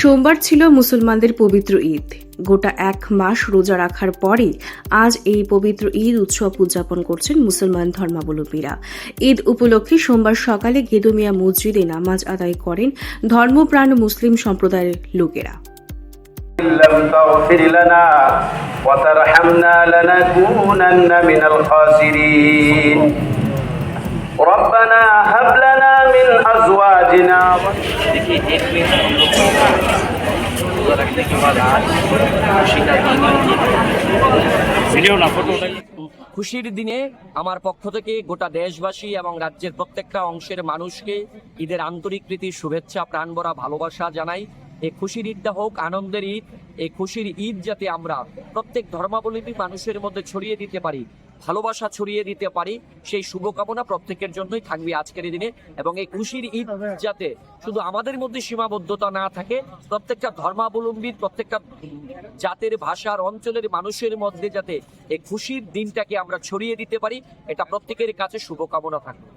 সোমবার ছিল মুসলমানদের পবিত্র ঈদ গোটা এক মাস রোজা রাখার পরে আজ এই পবিত্র ঈদ উৎসব উদযাপন করছেন মুসলমান ধর্মাবলম্বীরা ঈদ উপলক্ষে সোমবার সকালে গেদুমিয়া মসজিদে নামাজ আদায় করেন ধর্মপ্রাণ মুসলিম সম্প্রদায়ের লোকেরা لم تغفر لنا وترحمنا لنكونن من الخاسرين ربنا هب لنا من أزواجنا খুশির দিনে আমার পক্ষ থেকে গোটা দেশবাসী এবং রাজ্যের প্রত্যেকটা অংশের মানুষকে ঈদের আন্তরিক প্রীতি শুভেচ্ছা প্রাণভরা ভালোবাসা জানাই। এই খুশির ঈদটা হোক, আনন্দের ঈদ এই খুশির ঈদ যাতে আমরা প্রত্যেক ধর্মাবলম্বী মানুষের মধ্যে ছড়িয়ে দিতে পারি, ভালোবাসা ছড়িয়ে দিতে পারি, সেই শুভকামনা প্রত্যেকের জন্যই থাকবে আজকের দিনে এবং এই খুশির ঈদ যাতে শুধু আমাদের মধ্যে সীমাবদ্ধতা না থাকে, প্রত্যেকটা ধর্মাবলম্বীর, প্রত্যেকটা জাতের, ভাষার, অঞ্চলের মানুষের মধ্যে যাতে এই খুশির দিনটাকে আমরা ছড়িয়ে দিতে পারি, এটা প্রত্যেকের কাছে শুভকামনা থাকবে।